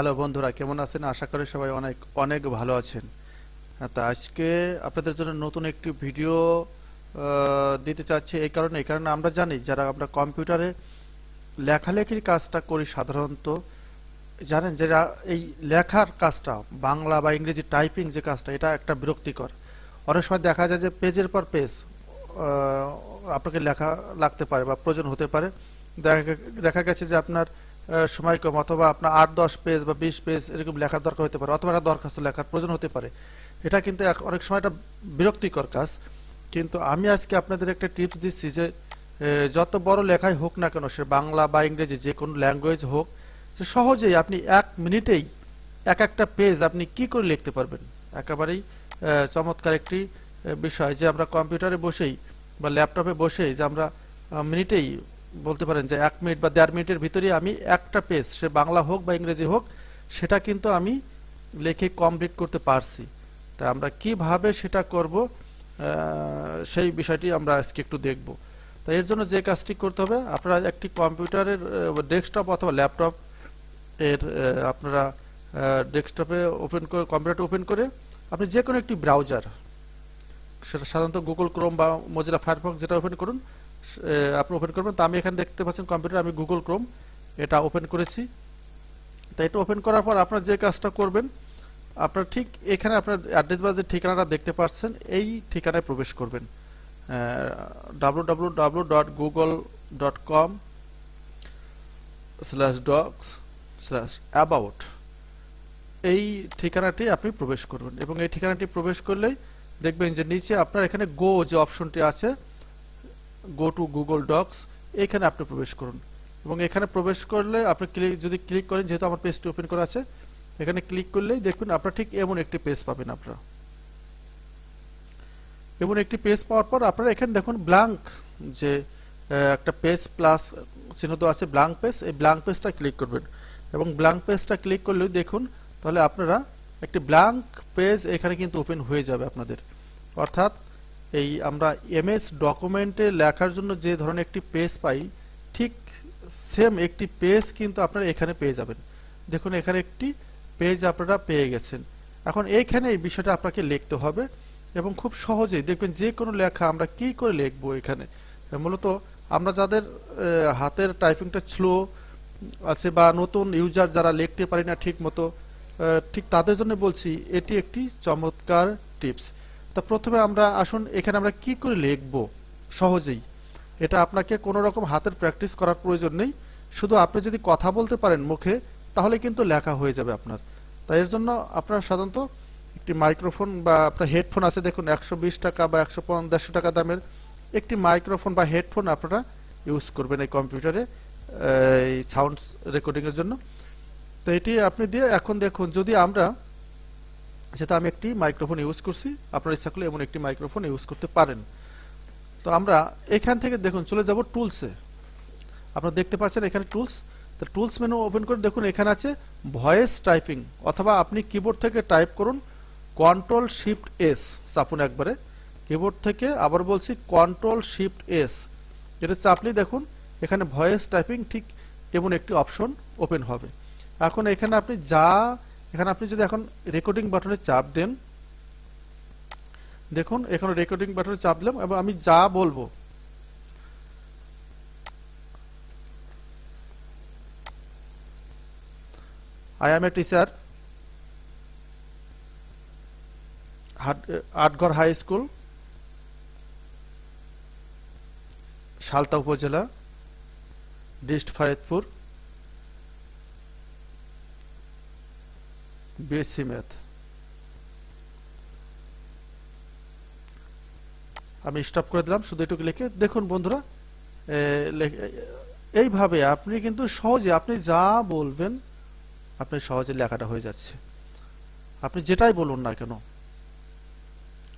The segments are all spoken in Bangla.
হ্যালো বন্ধুরা কেমন আছেন? আশা করি সবাই অনেক অনেক ভালো আছেন। হ্যাঁ, তা আজকে আপনাদের জন্য নতুন একটি ভিডিও দিতে চাচ্ছি এই কারণে। এই কারণে আমরা জানি যারা আমরা কম্পিউটারে লেখালেখির কাজটা করি সাধারণত জানেন যারা এই লেখার কাজটা বাংলা বা ইংরেজি টাইপিং যে কাজটা এটা একটা বিরক্তিকর। অনেক সময় দেখা যায় যে পেজের পর পেজ আপনাকে লেখা লাগতে পারে বা প্রয়োজন হতে পারে। দেখা দেখা গেছে যে আপনার সময় কম অথবা আপনার আট, দশ পেজ বা বিশ পেজ এরকম লেখার দরকার হতে পারে, অথবা একটা দরখাস্ত লেখার প্রয়োজন হতে পারে। এটা কিন্তু অনেক সময় একটা বিরক্তিকর কাজ। কিন্তু আমি আজকে আপনাদের একটা টিপস দিচ্ছি যে যত বড় লেখাই হোক না কেন, সে বাংলা বা ইংরেজি যে কোনো ল্যাঙ্গুয়েজ হোক যে সহজেই আপনি এক মিনিটেই এক একটা পেজ আপনি কি করে লিখতে পারবেন? একেবারেই চমৎকার একটি বিষয় যে আমরা কম্পিউটারে বসেই বা ল্যাপটপে বসেই যে আমরা মিনিটেই বলতে পারেন যে এক মিনিট বা দেড় মিনিটের ভিতরে আমি একটা পেজ, সে বাংলা হোক বা ইংরেজি হোক, সেটা কিন্তু আমি লিখে কমপ্লিট করতে পারছি। তা আমরা কীভাবে সেটা করব সেই বিষয়টি আমরা আজকে একটু দেখব। তা এর জন্য যে কাজটি করতে হবে, আপনারা একটি কম্পিউটারের ডেস্কটপ অথবা ল্যাপটপ এর আপনারা ডেস্কটপে ওপেন করে কম্পিউটারটা ওপেন করে আপনি যে কোনো একটি ব্রাউজার সেটা সাধারণত গুগল ক্রোম বা মজিলা ফায়ারফক্স যেটা ওপেন করুন আপনি ওপেন করবেন। তো আমি এখানে দেখতে পাচ্ছেন কম্পিউটার আমি গুগল ক্রোম এটা ওপেন করেছি। তো এটা ওপেন করার পর আপনার যে কাজটা করবেন, আপনার ঠিক এখানে আপনার অ্যাড্রেস বা যে ঠিকানাটা দেখতে পাচ্ছেন, এই ঠিকানায় প্রবেশ করবেন। W W W dot Google dot com slash dogs slash about এই ঠিকানাটি আপনি প্রবেশ করবেন এবং এই ঠিকানাটি প্রবেশ করলেই দেখবেন যে নিচে আপনার এখানে গো যে অপশনটি আছে গো টু গুগল ডক্স এখানে আপনি প্রবেশ করুন। এবং এখানে প্রবেশ করলে আপনি ক্লিক যদি ক্লিক করেন, যেহেতু আমার পেজটি ওপেন করা আছে, এখানে ক্লিক করলেই দেখবেন আপনার ঠিক এমন একটি পেজ পাবেন আপনারা। এমন একটি পেজ পাওয়ার পর আপনারা এখানে দেখুন ব্ল্যাঙ্ক যে একটা পেজ প্লাস চিহ্ন তো আছে ব্ল্যাঙ্ক পেজ এই ব্ল্যাঙ্ক পেজটা ক্লিক করবেন। এবং ব্ল্যাঙ্ক পেজটা ক্লিক করলে দেখুন, তাহলে আপনারা একটি ব্ল্যাঙ্ক পেজ এখানে কিন্তু ওপেন হয়ে যাবে আপনাদের। অর্থাৎ এই আমরা এমএস ডকুমেন্টে লেখার জন্য যে ধরনের একটি পেজ পাই, ঠিক সেম একটি পেজ কিন্তু আপনারা এখানে পেয়ে যাবেন। দেখুন, এখানে একটি পেজ আপনারা পেয়ে গেছেন। এখন এইখানে এই বিষয়টা আপনাকে লিখতে হবে এবং খুব সহজেই দেখবেন যে কোনো লেখা আমরা কি করে লিখব এখানে। মূলত আমরা যাদের হাতের টাইপিংটা স্লো আছে বা নতুন ইউজার যারা লিখতে পারি না ঠিক মতো ঠিক তাদের জন্য বলছি, এটি একটি চমৎকার টিপস তা প্রথমে আমরা আসুন, এখানে আমরা কি করে লিখব? সহজেই। এটা আপনাকে কোনো রকম হাতের প্র্যাকটিস করার প্রয়োজন নেই। শুধু আপনি যদি কথা বলতে পারেন মুখে, তাহলে কিন্তু লেখা হয়ে যাবে আপনার। তাই এর জন্য আপনার সাধারণত একটি মাইক্রোফোন বা আপনার হেডফোন আছে, দেখুন, একশো বিশ টাকা বা একশো দেড়শো টাকা দামের একটি মাইক্রোফোন বা হেডফোন আপনারা ইউজ করবেন এই কম্পিউটারে এই সাউন্ড রেকর্ডিংয়ের জন্য। তো এটি আপনি দিয়ে এখন দেখুন, যদি আমরা যেটা আমি একটি মাইক্রোফোন ইউজ করছি। আপনার ইচ্ছা করলে এমন একটি মাইক্রোফোন ইউজ করতে পারেন। তো আমরা এখান থেকে দেখুন, চলে যাব টুলসে আপনারা দেখতে পাচ্ছেন এখানে টুলস তো টুলস মেনু ওপেন করে দেখুন, এখানে আছে ভয়েস টাইপিং অথবা আপনি কিবোর্ড থেকে টাইপ করুন কন্ট্রোল শিফট এস চাপুন একবারে। কিবোর্ড থেকে আবার বলছি কন্ট্রোল শিফট এস এটা চাপলেই দেখুন, এখানে ভয়েস টাইপিং ঠিক এমন একটি অপশন ওপেন হবে। এখন এখানে আপনি যা এখানে আপনি যদি এখন রেকর্ডিং বাটনে চাপ দেন, দেখুন, এখানে রেকর্ডিং বাটনে চাপ দিলাম এবং আমি যা বলব I am a teacher Atghar high school Salta উপজেলা ডিস্ট ফরিদপুর। বিএসসি ম্যাথ আমি স্টপ করে দিলাম, শুধু এটুকু লিখে। দেখুন বন্ধুরা এইভাবে আপনি কিন্তু সহজে, আপনি যা বলবেন, আপনি সহজে লেখাটা হয়ে যাচ্ছে। আপনি যেটাই বলুন না কেন,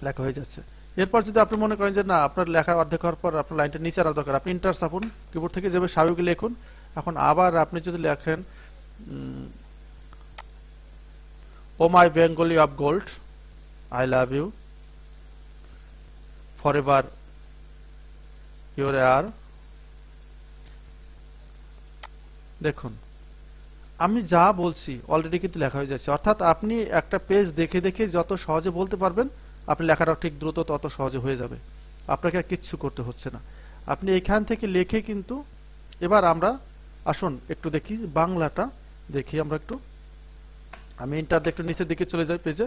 লেখা হয়ে যাচ্ছে। এরপর যদি আপনি মনে করেন যে না, আপনার লেখার অর্ধেক হওয়ার পর আপনার লাইনটা নিচে আনার দরকার, আপনি ইন্টার চাপুন কিবোর্ড থেকে যাবে স্বাভাবিক লিখুন, এখন আবার আপনি যদি লেখেন ও my Bengali of gold I love you forever your আর দেখুন, আমি যা বলছি অলরেডি কিন্তু লেখা হয়ে যাচ্ছে। অর্থাৎ আপনি একটা পেজ দেখে দেখে যত সহজে বলতে পারবেন, আপনি লেখাটা ঠিক দ্রুত তত সহজে হয়ে যাবে। আপনাকে আর কিচ্ছু করতে হচ্ছে না। আপনি এখান থেকে লিখে কিন্তু এবার আমরা, আসুন একটু দেখি, বাংলাটা দেখি আমরা একটু। আমি ইন্টার একটু নিচের দিকে চলে যাই পেজে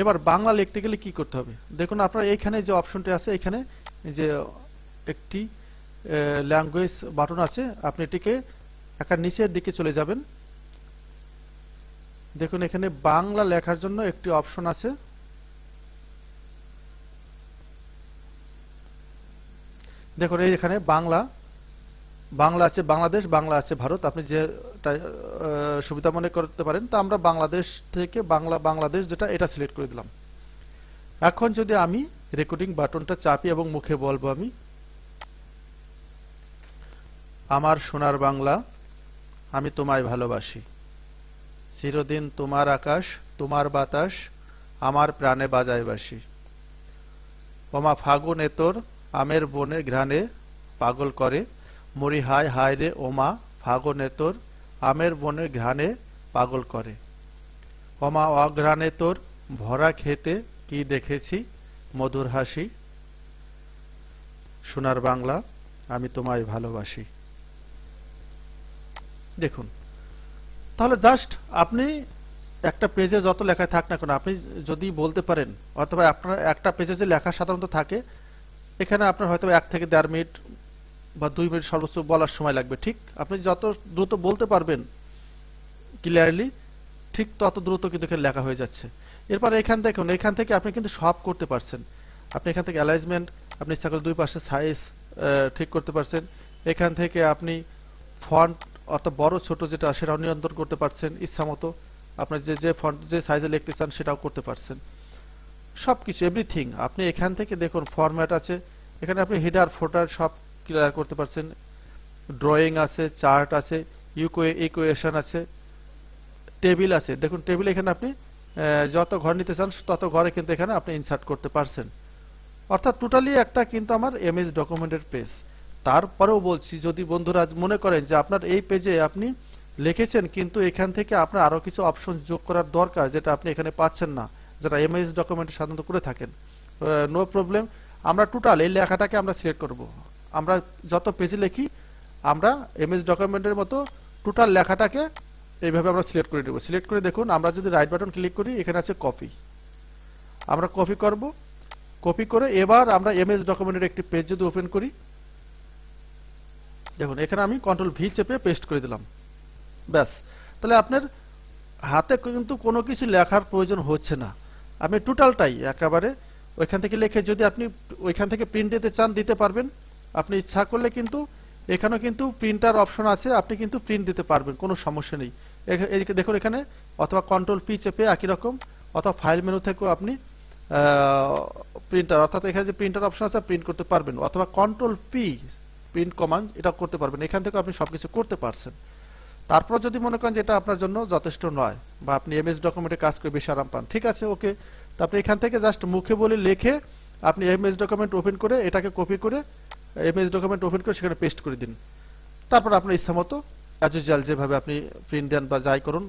এবার বাংলা লিখতে গেলে কি করতে হবে? দেখুন আপনার এখানে যে অপশনটি আছে এখানে যে একটি ল্যাঙ্গুয়েজ বাটন আছে, আপনি এটিকে একটা নিচের দিকে চলে যাবেন। দেখুন এখানে বাংলা লেখার জন্য একটি অপশন আছে। দেখুন এই এখানে বাংলা বাংলা আছে বাংলাদেশ, বাংলা আছে ভারত। আপনি যেটা সুবিধা মনে করতে পারেন, তা আমরা বাংলাদেশ থেকে বাংলা, বাংলাদেশ যেটা, এটা সিলেক্ট করে দিলাম। এখন যদি আমি রেকর্ডিং বাটনটা চাপি এবং মুখে বলব আমি, আমার সোনার বাংলা আমি তোমায় ভালোবাসি। চিরদিন তোমার আকাশ, তোমার বাতাস আমার প্রাণে বাজায় বাসি। ওমা ফাগুন এতর আমের বনে ঘ্রাণে পাগল করে মরি হায় হায় রে ওমা ফাগুন এতর আমের বনে ঘ্রাণে পাগল করে। ওমা অঘ্রাণে তোর ভরা খেতে কি দেখেছি, মধুর হাসি? সোনার বাংলা, আমি তোমায় ভালোবাসি। দেখুন, তাহলে জাস্ট আপনি একটা পেজে যত লেখা থাক না কেন, আপনি যদি বলতে পারেন, অথবা আপনার একটা পেজে যে লেখা সাধারণত থাকে, এখানে আপনার হয়তো এক থেকে দেড় মিনিট বা দুই মিনিট সর্বোচ্চ বলার সময় লাগবে, ঠিক? আপনি যত দ্রুত বলতে পারবেন ক্লিয়ারলি ঠিক তত দ্রুত কিন্তু এখানে লেখা হয়ে যাচ্ছে। এরপর এখান থেকে এখান থেকে আপনি কিন্তু সব করতে পারছেন। আপনি এখান থেকে অ্যালাইজমেন্ট আপনি ইচ্ছা করে দুই পাশে সাইজ ঠিক করতে পারছেন। এখান থেকে আপনি ফন্ট অর্থাৎ বড়, ছোট যেটা, সেটাও নিয়ন্ত্রণ করতে পারছেন ইচ্ছা মতো। আপনার যে যে ফন্ট যে সাইজে লিখতে চান, সেটাও করতে পারছেন। সব কিছু এভরিথিং আপনি এখান থেকে দেখুন ফরম্যাট আছে। এখানে আপনি হেডার ফোটার সব ক্লিয়ার করতে পারছেন। ড্রয়িং আছে চার্ট আছে ইউকোয়ে ইকুয়েশন আছে টেবিল আছে। দেখুন টেবিল এখানে আপনি যত ঘর নিতে চান, তত ঘরে কিন্তু এখানে আপনি ইনসার্ট করতে পারছেন। অর্থাৎ টোটালি একটা কিন্তু আমার এমএস ডকুমেন্টের পেজ তারপরেও বলছি, যদি বন্ধুরা মনে করেন যে আপনার এই পেজে আপনি লিখেছেন, কিন্তু এখান থেকে আপনার আরও কিছু অপশন যোগ করার দরকার, যেটা আপনি এখানে পাচ্ছেন না যেটা এমএস ডকুমেন্টে সাধারণত করে থাকেন নো প্রবলেম আমরা টোটাল এই লেখাটাকে আমরা সিলেক্ট করব। আমরা যত পেজে লিখি, আমরা এমএস ডকুমেন্টের মতো টোটাল লেখাটাকে এইভাবে আমরা সিলেক্ট করে দেবো। সিলেক্ট করে দেখুন, আমরা যদি রাইট বাটন ক্লিক করি, এখানে আছে কপি আমরা কপি করব। কপি করে এবার আমরা এমএস ডকুমেন্টের একটি পেজ যদি ওপেন করি, দেখুন, এখানে আমি কন্ট্রোল ভি চেপে পেস্ট করে দিলাম। ব্যাস। তাহলে আপনার হাতে কিন্তু কোনো কিছু লেখার প্রয়োজন হচ্ছে না। আপনি টোটালটাই একেবারে ওইখান থেকে লিখে যদি আপনি ওইখান থেকে প্রিন্ট দিতে চান, দিতে পারবেন। আপনি ইচ্ছা করলে কিন্তু এখানেও কিন্তু প্রিন্টার অপশন আছে, আপনি কিন্তু প্রিন্ট দিতে পারবেন, কোনো সমস্যা নেই। দেখুন এখানে, অথবা কন্ট্রোল পি চেপে একই রকম, অথবা ফাইল মেনু থেকেও আপনি প্রিন্টার অর্থাৎ এখানে যে প্রিন্টার অপশন আছে প্রিন্ট করতে পারবেন, অথবা কন্ট্রোল পি প্রিন্ট কমান্ড এটা করতে পারবেন। এখান থেকে আপনি সবকিছু করতে পারছেন। তারপর যদি মনে করেন যে এটা আপনার জন্য যথেষ্ট নয়, বা আপনি এমএস ডকুমেন্টে কাজ করে বেশি আরাম পান, ঠিক আছে ওকে তো আপনি এখান থেকে জাস্ট মুখে বলে লিখে আপনি এমএস ডকুমেন্ট ওপেন করে এটাকে কপি করে এমএস ডকুমেন্ট ওপেন করে সেখানে পেস্ট করে দিন। তারপর আপনার ইচ্ছা মতো অ্যাজুজাল যেভাবে আপনি প্রিন্ট দেন বা যাই করুন,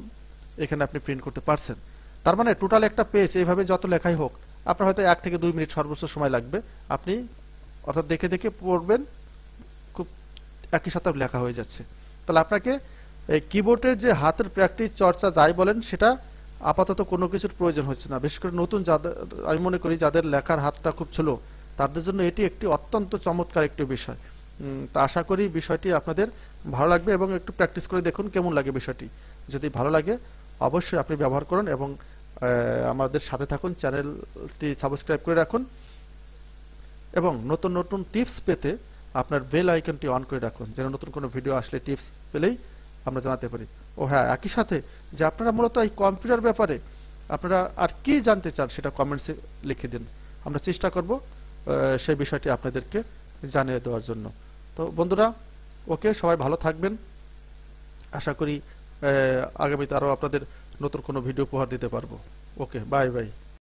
এখানে আপনি প্রিন্ট করতে পারছেন। তার মানে টোটাল একটা পেজ এইভাবে যত লেখাই হোক, আপনার হয়তো এক থেকে দুই মিনিট সর্বোচ্চ সময় লাগবে। আপনি অর্থাৎ দেখে দেখে পড়বেন, খুব একই সাথে লেখা হয়ে যাচ্ছে। তাহলে আপনাকে এই কিবোর্ডের যে হাতের প্র্যাকটিস চর্চা যাই বলেন, সেটা আপাতত কোনো কিছুর প্রয়োজন হচ্ছে না। বিশেষ করে নতুন যাদের, আমি মনে করি যাদের লেখার হাতটা খুব ছিল তাদের জন্য এটি একটি অত্যন্ত চমৎকার একটি বিষয়। তা আশা করি বিষয়টি আপনাদের ভালো লাগবে এবং একটু প্র্যাকটিস করে দেখুন কেমন লাগে বিষয়টি। যদি ভালো লাগে, অবশ্যই আপনি ব্যবহার করুন এবং আমাদের সাথে থাকুন, চ্যানেলটি সাবস্ক্রাইব করে রাখুন এবং নতুন নতুন টিপস পেতে আপনার বেল আইকনটি অন করে রাখুন, যেন নতুন কোনো ভিডিও আসলে টিপস পেলেই আমরা জানাতে পারি। ও হ্যাঁ একই সাথে যে আপনারা মূলত এই কম্পিউটার ব্যাপারে আপনারা আর কি জানতে চান সেটা কমেন্টসে লিখে দিন। আমরা চেষ্টা করব সেই বিষয়টি আপনাদেরকে জানিয়ে দেওয়ার জন্য। তো বন্ধুরা, ওকে, সবাই ভালো থাকবেন। আশা করি আগামীতে আরও আপনাদের নতুন কোনো ভিডিও উপহার দিতে পারব। Okay, bye bye.